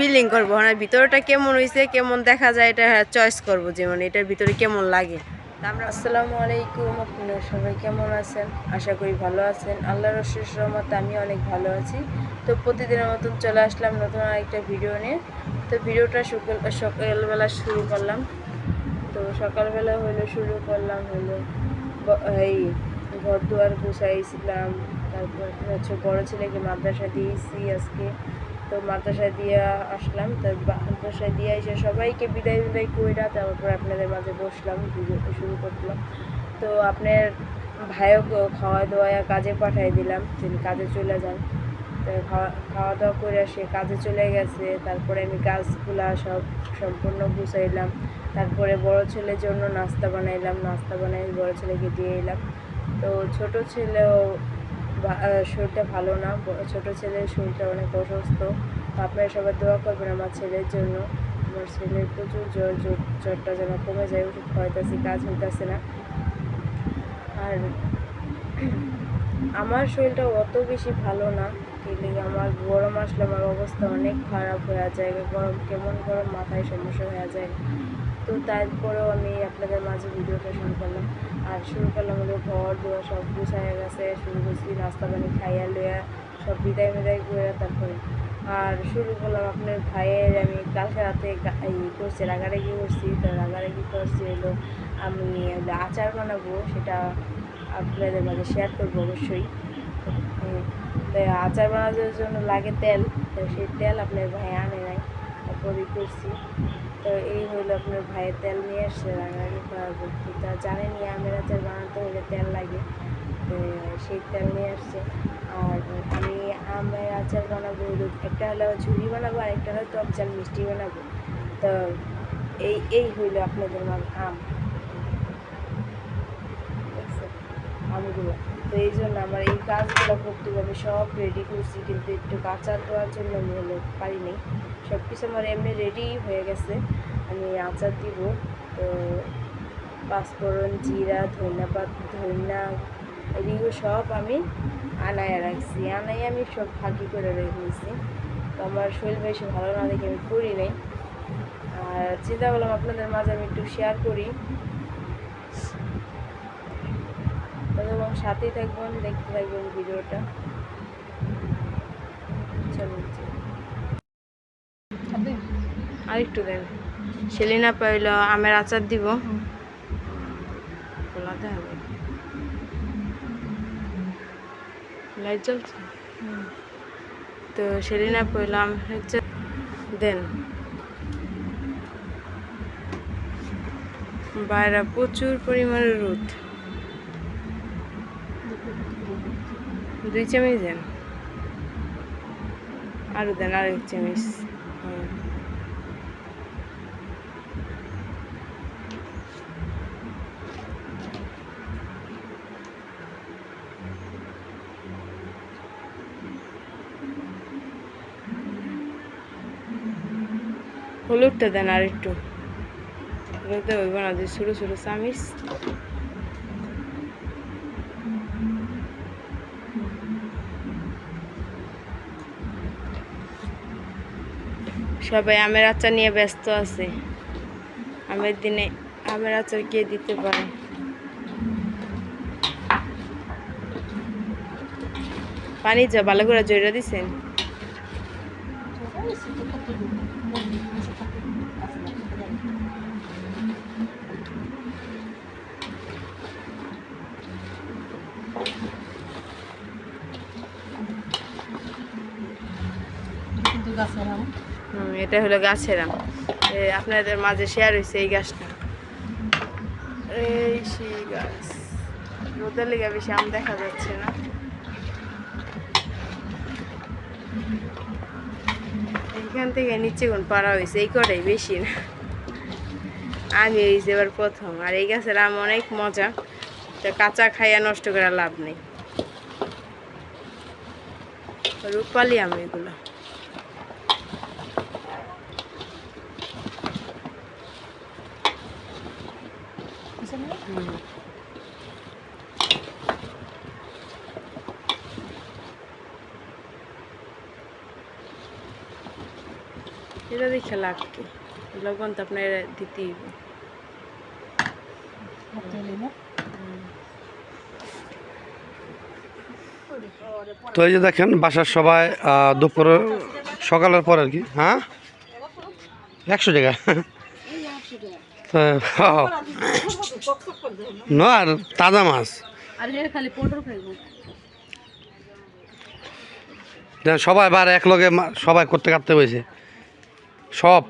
Building করব। না ভিতরটা কেমন হয়েছে কেমন দেখা যায়, এটা চয়েস করব যে মানে এটার ভিতরে কেমন লাগে। আমরা আসসালামু আলাইকুম, আপনারা সবাই কেমন আছেন? আশা করি ভালো আছেন। আল্লাহ রশেষ রহমতে আমি অনেক ভালো আছি। তো প্রতিদিনের মতন চলে আসলাম নতুন আরেকটা ভিডিও নিয়ে। তো ভিডিওটা সকাল সকালবেলা শুরু করলাম। তো সকালবেলা হলো শুরু করলাম হলো এই ঘর দুয়ার গুছাইছিলাম। তারপর হচ্ছে বড়ো ছেলেকে মাদ্রাসা দিয়েছি আজকে। তো মাদ্রাসায় দিয়ে আসলাম, তো মাদ্রাসায় দিয়ে এসে সবাইকে বিদায় বিদায় কইরা তারপর আপনাদের মাঝে বসলাম ভিডিও শুরু করলাম। তো আপনার ভাইও খাওয়া দাওয়া কাজে পাঠিয়ে দিলাম, তিনি কাজে চলে যান। তো খাওয়া দাওয়া করে সে কাজে চলে গেছে, তারপরে আমি গাছগুলা সব সম্পূর্ণ গুছাইলাম। তারপরে বড় ছেলের জন্য নাস্তা বানাইলাম, নাস্তা বানাই বড় ছেলেকে দিয়ে এলাম। তো ছোট ছেলেও শরীরটা ভালো না ছোট ছেলের শরীরটা অনেক অসুস্থ। আপনারা সবাই দোয়া করবেন আমার ছেলের জন্য। আমার ছেলের প্রচুর জ্বর জ্বর, জ্বরটা যেন কমে যায়, ওষুধ খাওয়াইতেছি, কাজ হইতেছে না। আর আমার শরীরটা অত বেশি ভালো না কিন্তু আমার গরম আসলে আমার অবস্থা অনেক খারাপ হয়ে যায়, গরম, কেমন গরম মাথায় সমস্যা হয়ে যায়। তো তারপরেও আমি আপনাদের মাঝে ভিডিওটা শুরু করলাম। আর শুরু করলাম হলো ঘর দোয়া সব গুছাইয়া গেছে, শুরু করছি নাস্তা পানি খাইয়া লইয়া সব বিদায় বিদায় করে তারপরে। আর শুরু করলাম আপনার ভাইয়ের, আমি কালকে রাতে এই করছি, রাগারাগি করছি, তো রাগারাগি করছি হলো আমি আচার বানাবো, সেটা আপনাদের মাঝে শেয়ার করব অবশ্যই। তাই আচার বানানোর জন্য লাগে তেল, তো সেই তেল আপনার ভাই আনে নাই তারপরে করছি। তো এই হলো আপনার ভাইয়ের তেল নিয়ে আসছে রান্নাবাড়ি করার পর তা জানেনি আমের আচার বানাতে হলে তেল লাগে। তো সেই তেল নিয়ে আসছে। আর আমি আমের আচার বানাবো, একটা হলো ঝুড়ি বানাবো, আর একটা হলো টক ঝাল মিষ্টি বানাবো। তো এই এই হইল আপনাদের আম। আমগুলো। তো এই জন্য আমার এই কাজগুলো করতে হবে, সব রেডি করছি কিন্তু একটু কাঁচা দেওয়ার জন্য আমি হলো পারিনি। সব কিছু আমার এমনি রেডি হয়ে গেছে, আমি আচার দিব। তো পাঁচফোড়ন, জিরা, ধন্যবাদ ধন্যা এদিকে সব আমি আনায় রাখছি। আনাই আমি সব ফাঁকি করে রেখেছি তো আমার শরীর বেশি ভালো না দেখে আমি করি নাই। আর চিন্তা করলাম আপনাদের মাঝে আমি একটু শেয়ার করি। এবং সাথেই থাকবেন দেখতে থাকবেন ভিডিওটা। চলুন আরেকটু দেন। সেলিনা পাইল আমের আচার দিব। খোলাতে হবে। লাইট জ্বলছে? তো সেলিনা পাইলাম হচ্ছে দেন। বাইরে প্রচুর পরিমাণে রোদ। দুই চামচ দেন। আরও দেন আর এক চামচ। হুম। হলুদটা দেন আর একটু হলুদটা যে ছোটো ছোটো চামিচ। সবাই আমের আচার নিয়ে ব্যস্ত আছে। আমের দিনে আমের আচার কে দিতে পারে? পানি যা, ভালো করে জয়রা দিছেন? কিন্তু গাছের এটা হলো গাছের আম। আপনাদের মাঝে শেয়ার হয়েছে এই গাছটা। এই সেই গাছ। রোদের লেগে বেশি আম দেখা যাচ্ছে না। এইখান থেকে নিচে কোন পাড়া হয়েছে এই কটাই বেশি না। আমি হয়েছে এবার প্রথম। আর এই গাছের আম অনেক মজা। তো কাঁচা খাইয়া নষ্ট করা লাভ নেই। রূপালি আম এগুলো। এটা দেখে লাভ কি লবণ তো আপনার দিতেই তো এই যে দেখেন বাসার সবাই দুপুরে সকালের পর আর কি হ্যাঁ? একশো টাকা। হ্যাঁ। না আর তাজা মাছ। আর এর খালি পনেরো খাইবো। দেন সবাই বার এক লগে মা- সবাই করতে কাটতে হয়েছে সব।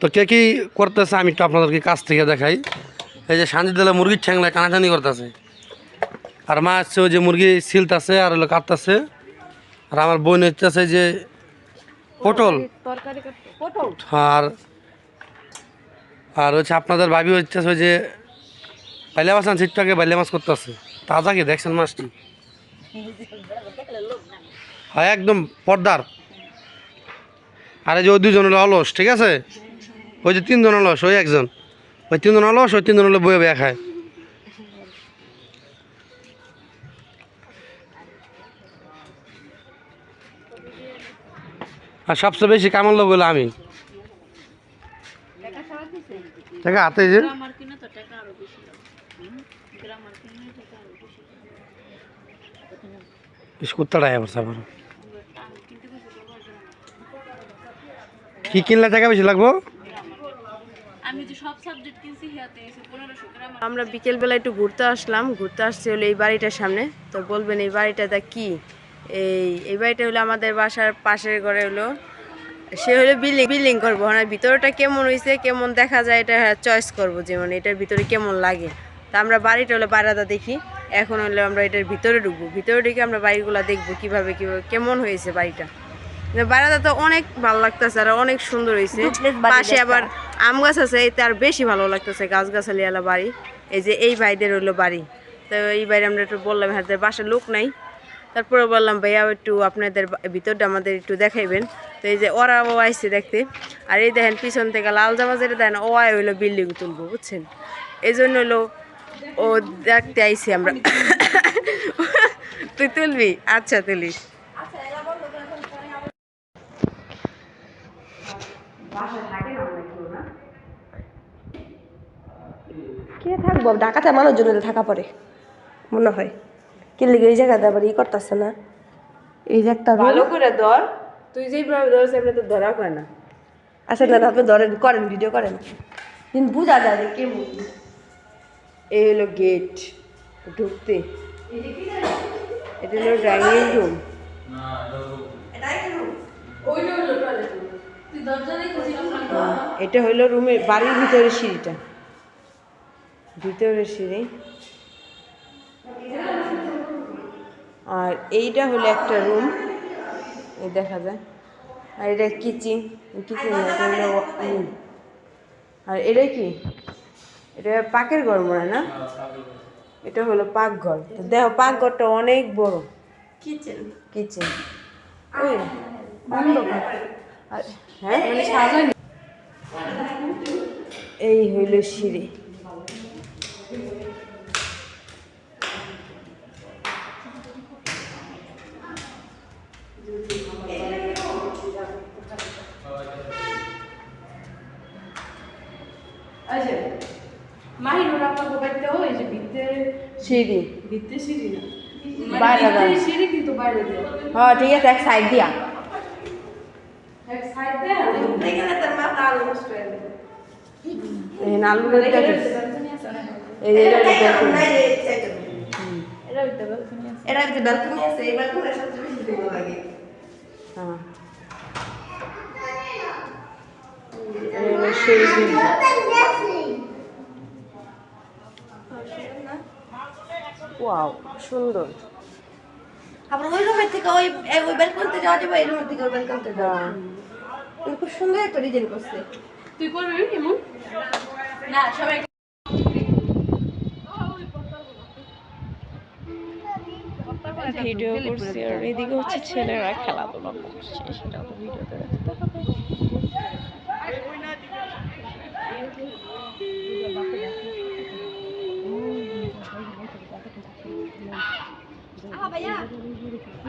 তো কে কি করতেছে আমি একটু আপনাদেরকে কাছ থেকে দেখাই। এই যে সাঁজি দিলে মুরগির ঠ্যাংলা টানাটানি করতেছে। আর মা হচ্ছে ওই যে মুরগি সিলতাছে আর হলো কাটতেছে। আর আমার বোন হচ্ছে যে পটল। আর আর হচ্ছে আপনাদের ভাবি হচ্ছে ওই যে বাইলে মাছ আনছে একটু আগে বাইলে মাছ করতেছে। তাজা কি দেখছেন মাছটি? হ্যাঁ একদম পর্দার। আর এই যে ওই দুজন হলো অলস ঠিক আছে? ওই যে তিনজন অলস ওই একজন। ওই তিনজন অলস ওই তিনজন হলো বয়ে বয়ে খায়। আর সবচেয়ে বেশি কামাল লোক হলো আমি। দেখা হাতে যে আমার কিনে তো টাকা আরও বেশি গ্রামার কিনে টাকা আরও কুত্তাটা আবার সাবার কি কিনলে টাকা বেশি লাগবো? আমি যে সব সাবজেক্ট কিনছি হিয়াতে এসে পনেরোশো গ্রাম আমরা বিকেলবেলা একটু ঘুরতে আসলাম ঘুরতে আসছি হলো এই বাড়িটার সামনে। তো বলবেন এই বাড়িটা বাড়িটাটা কি? এই এই বাড়িটা হলো আমাদের বাসার পাশের ঘরে হলো। সে হলো বিল্ডিং বিল্ডিং করব। মানে ভিতরটা কেমন হয়েছে কেমন দেখা যায় এটা চয়েস করব যে মানে এটার ভিতরে কেমন লাগে। তা আমরা বাড়িটা হলো বারাদা দেখি। এখন হলো আমরা এটার ভিতরে ঢুকবো। ভিতরে ঢুকে আমরা বাড়িগুলো দেখব কীভাবে কীভাবে কেমন হয়েছে বাড়িটা বারাদা তো অনেক ভালো লাগতেছে আর অনেক সুন্দর হয়েছে। পাশে আবার আম গাছ আছে এতে আর বেশি ভালো লাগতেছে গাছ গাছালি আলা বাড়ি। এই যে এই ভাইদের হলো বাড়ি। তো এই বাইরে আমরা একটু বললাম হাতে বাসার লোক নাই। তারপরে বললাম ভাইয়া একটু আপনাদের ভিতরটা আমাদের একটু দেখাইবেন। তো এই যে ওরাও আইসে দেখতে। আর এই দেখেন পিছন থেকে লাল জামা যেটা দেখেন ও আয় হইল বিল্ডিং তুলবো বুঝছেন? এই জন্য হলো ও দেখতে আইসি আমরা। তুই তুলবি? আচ্ছা তুলিস। কে থাকব? ঢাকাতে থাকা পরে মনে হয়। কি লিগে এই জায়গাতে আবার ই করতেছে না? এই যে একটা ভালো করে ধর। তুই যেইভাবে ধরছ এমনি তো ধরা করে না। আচ্ছা না আপনি ধরেন করেন ভিডিও করেন। কিন্তু বোঝা যায় যে কে এই হলো গেট ঢুকতে। এটা হলো ডাইনিং রুম। এটা হলো রুমের বাড়ির ভিতরে সিঁড়িটা। ভিতরের সিঁড়ি। আর এইটা হলো একটা রুম। এই দেখা যায়। আর এটা কিচেন কিচেন আর এটা কি? এটা পাকের ঘর মনে হয় না? এটা হলো পাকঘর তো দেখো পাকঘরটা অনেক বড়। কিচেন। কিচেন। ওই হ্যাঁ? মানে সাজানি। এই হইল সিঁড়ি। আচ্ছা মাহিনুর আপনার বাড়িতে ওই যে ভিত্তে সিঁড়ি ভিত্তে সিঁড়ি না বাইরে মানে ভিত্তে দাঁড়ানো। সিঁড়ি কিন্তু বাইরে দিয়ে হ্যাঁ ঠিক আছে এক সাইড দিয়া এক সাইড দেয় এখানে তার মাথা আলু নষ্ট হয়ে গেল এই নালুটা দেখি এই যে এটা হলো বেলকনি। এটা ভিত্তে balcony আছে। এরা যে ব্যালকনি আছে এই ব্যালকনি সবচেয়ে বেশি ভালো লাগে হ্যাঁ এই হলো সিঁড়ি ওয়াও সুন্দর। আবার ওই রুমের থেকে ওই ওই ব্যালকনিতে যাওয়া যাবে এই রুমের থেকে ওই ব্যালকনিতে যাওয়া হ্যাঁ। খুব সুন্দর একটা ডিজাইন করছে। তুই করবি এমন না সবাই ভিডিও করছি আর এদিকে হচ্ছে ছেলেরা খেলাধুলা করছে সেটা তো ভিডিওতে দেখতে হবে